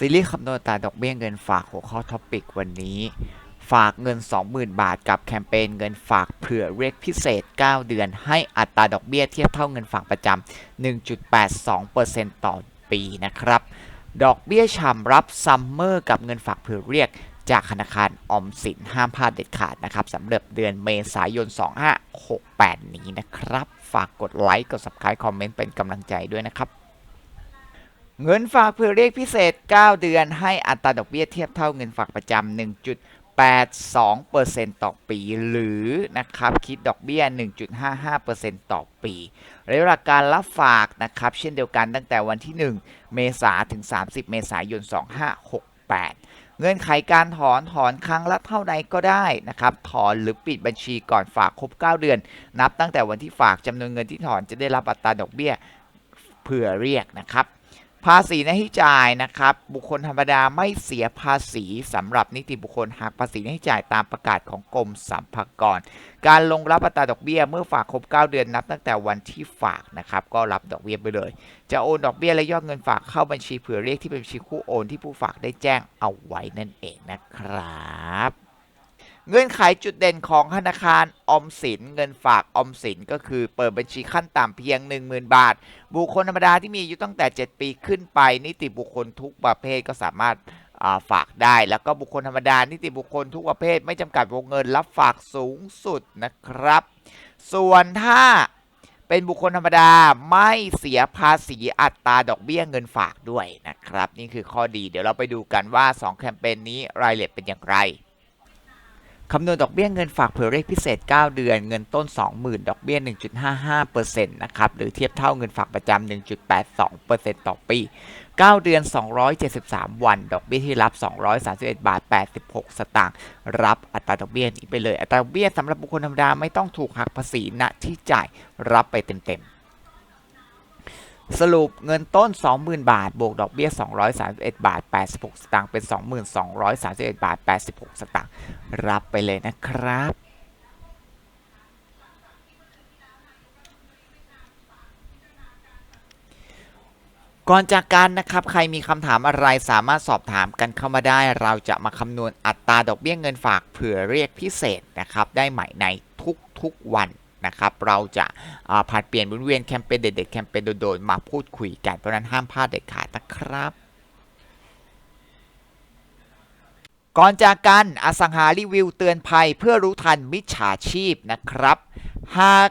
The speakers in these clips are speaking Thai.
ซีรีส์คำนวณตาดอกเบี้ยเงินฝากหัวข้อท็อปิกวันนี้ ฝากเงิน 20,000 บาทกับแคมเปญเงินฝากเผื่อเรียกพิเศษ 9 เดือน ให้อัตราดอกเบี้ยเทียบเท่าเงินฝากประจำ 1.82%ต่อปีนะครับ ดอกเบี้ยฉ่ำรับซัมเมอร์กับเงินฝากเผื่อเรียกจากธนาคารออมสินห้ามพลาดเด็ดขาดนะครับสำหรับเดือนเมษายน 2568 นี้นะครับ ฝากกดไลค์กด subscribe คอมเมนต์เป็นกำลังใจด้วยนะครับ เงินฝากเผื่อเรียกพิเศษ 9 เดือน ให้อัตราดอกเบี้ยเทียบเท่าเงินฝากประจำ1.82%ต่อปี หรือนะครับคิดดอกเบี้ย 1.55%ต่อปีระยะเวลาการรับฝากนะครับเช่นเดียวกันตั้งแต่วันที่ 1 เมษาถึง 30 เมษายน 2568 เงื่อนไขการถอนถอนครั้งละเท่าใดก็ได้นะครับถอนหรือปิดบัญชีก่อนฝากครบ 9 เดือน นับตั้งแต่วันที่ฝากจำนวนเงินที่ถอนจะได้รับอัตราดอกเบี้ยเผื่อเรียกนะครับ ภาษีหน้าที่จ่ายนะครับ บุคคลธรรมดาไม่เสียภาษีสำหรับนิติบุคคลหากภาษีหน้าที่จ่ายตามประกาศของกรมสรรพากร การลงรับอัตราดอกเบี้ยเมื่อฝากครบ 9 เดือนนับตั้งแต่วันที่ฝากนะครับ ก็รับดอกเบี้ยไปเลย จะโอนดอกเบี้ยและยอดเงินฝากเข้าบัญชีเผื่อเรียกที่เป็นบัญชีคู่โอนที่ผู้ฝากได้แจ้งเอาไว้นั่นเองนะครับ เงื่อนไขจุดเด่นของธนาคารออมสินเงินฝากออมสินก็คือเปิดบัญชีขั้นต่ำเพียง 10,000 บาท บุคคลธรรมดาที่มีอายุตั้งแต่ 7 ปีขึ้นไป นิติบุคคลทุกประเภทก็สามารถาฝากได้ แล้วก็บุคคลธรรมดานิติบุคคลทุกประเภท ไม่จำกัดวงเงินรับฝากสูงสุดนะครับ ส่วนถ้าเป็นบุคคลธรรมดาไม่เสียภาษีอัตราดอกเบี้ยเงินฝากด้วยนะครับ นี่คือข้อดีเดี๋ยวเราไปดูกันว่า 2 แคมเปญนี้รายละเอียดเป็นอย่างไร คำนวณดอกเบี้ยเงินฝากเผื่อเรียกพิเศษ 9 เดือน เงินต้น 20,000 ดอกเบี้ย 1.55%นะครับ หรือเทียบเท่าเงินฝากประจำ 1.82%ต่อปี 9 เดือน 273 วัน ดอกเบี้ยที่รับ 231 บาท 86 สตางค์ รับอัตราดอกเบี้ยนี้ไปเลย อัตราดอกเบี้ยสำหรับบุคคลธรรมดาไม่ต้องถูกหักภาษีณที่จ่าย รับไปเต็มๆ สรุปเงินต้น 20,000 บาท บวกดอกเบี้ย 231 บาท 86 สตางค์เป็น 2231 บาท 86 สตางค์รับไปเลยนะครับ ก่อนจากกันนะครับ ใครมีคำถามอะไรสามารถสอบถามกันเข้ามาได้ เราจะมาคำนวณอัตราดอกเบี้ยเงินฝากเผื่อเรียกพิเศษนะครับ ได้ใหม่ในทุกๆวัน นะครับ เราจะาผัดเปลี่ยนบุนเวียนแคมเปญเด็ดๆแคมเปญโดนๆมาพูดคุยกัน เพราะฉะนั้นห้ามพลาดเด็ดขาดนะครับก่อนจากกันอสังหารีวิวเตือนภัยเพื่อรู้ทันมิจฉาชีพนะครับ หาก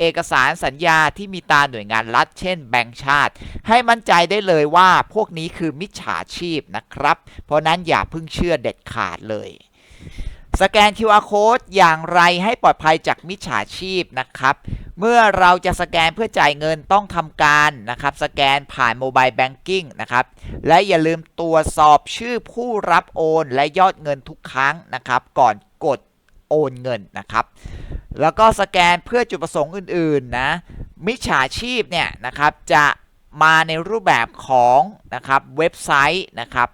เอกสารสัญญาที่มีตาหน่วยงานรัฐ เช่นแบงก์ชาติ ให้มั่นใจได้เลยว่าพวกนี้คือมิจฉาชีพนะครับ เพราะนั้นอย่าเพิ่งเชื่อเด็ดขาดเลยสแกน QR code อย่างไรให้ปลอดภัยจากมิจฉาชีพนะครับ เมื่อเราจะสแกนเพื่อจ่ายเงินต้องทำการนะครับ สแกนผ่านโมบายแบงกิ้งนะครับ และอย่าลืมตรวจสอบชื่อผู้รับโอนและยอดเงินทุกครั้งนะครับ ก่อนกดโอนเงินนะครับ แล้วก็สแกนเพื่อจุดประสงค์อื่น ๆ นะ มิจฉาชีพเนี่ยนะครับจะมาในรูปแบบของนะครับเว็บไซต์นะครับ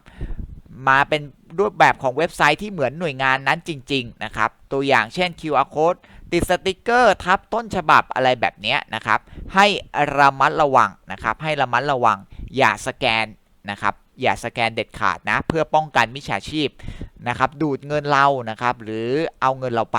มาเป็นรูปแบบของเว็บไซต์ที่เหมือนหน่วยงานนั้นจริง ๆ นะครับ ตัวอย่างเช่น QR code ติดสติกเกอร์ทับต้นฉบับอะไรแบบนี้นะครับ ให้ระมัดระวังนะครับ ให้ระมัดระวังอย่าสแกนนะครับ อย่าสแกนเด็ดขาดนะ เพื่อป้องกันมิจฉาชีพนะครับ ดูดเงินเรานะครับ หรือเอาเงินเราไป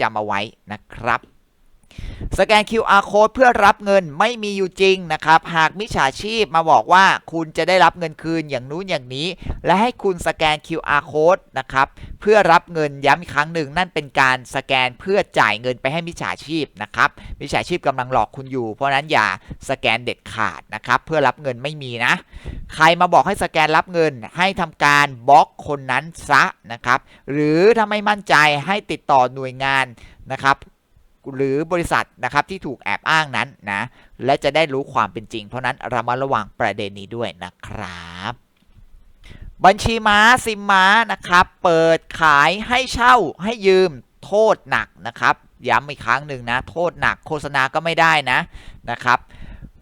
จำเอาไว้นะครับสแกน QR code เพื่อรับเงินไม่มีอยู่จริงนะครับ หากมิจฉาชีพมาบอกว่าคุณจะได้รับเงินคืนอย่างนู้นอย่างนี้ และให้คุณสแกน QR code นะครับ เพื่อรับเงินย้ำอีกครั้งหนึ่ง นั่นเป็นการสแกนเพื่อจ่ายเงินไปให้มิจฉาชีพนะครับ มิจฉาชีพกำลังหลอกคุณอยู่ เพราะฉะนั้นอย่าสแกนเด็ดขาดนะครับ เพื่อรับเงินไม่มีนะ ใครมาบอกให้สแกนรับเงิน ให้ทำการบล็อกคนนั้นซะนะครับ หรือถ้าไม่มั่นใจให้ติดต่อหน่วยงานนะครับหรือบริษัทนะครับที่ถูกแอบอ้างนั้นนะและจะได้รู้ความเป็นจริง เพราะนั้นเรามาระวังประเด็นนี้ด้วยนะครับบัญชีม้าซิมม้านะครับ เปิดขายให้เช่าให้ยืมโทษหนักนะครับ ย้ำอีกครั้งหนึ่งนะ โทษหนักโฆษณาก็ไม่ได้นะนะครับ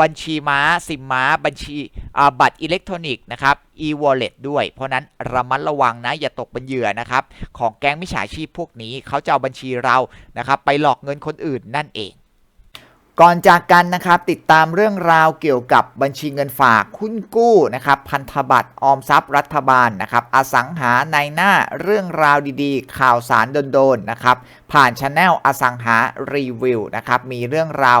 บัญชีม้าซิมม้า บัญชีบัตรอิเล็กทรอนิกส์นะครับ e-wallet ด้วย เพราะนั้นระมัดระวังนะอย่าตกเป็นเหยื่อนะครับของแก๊งมิจฉาชีพพวกนี้เขาจะเอาบัญชีเรานะครับไปหลอกเงินคนอื่นนั่นเองก่อนจากกันนะครับติดตามเรื่องราวเกี่ยวกับบัญชีเงินฝากคุ้นกู้นะครับพันธบัตรออมทรัพย์รัฐบาลนะครับอสังหาในหน้าเรื่องราวดีๆ ข่าวสารโดนๆนะครับผ่านช anel อสังหารีวิวนะครับมีเรื่องราว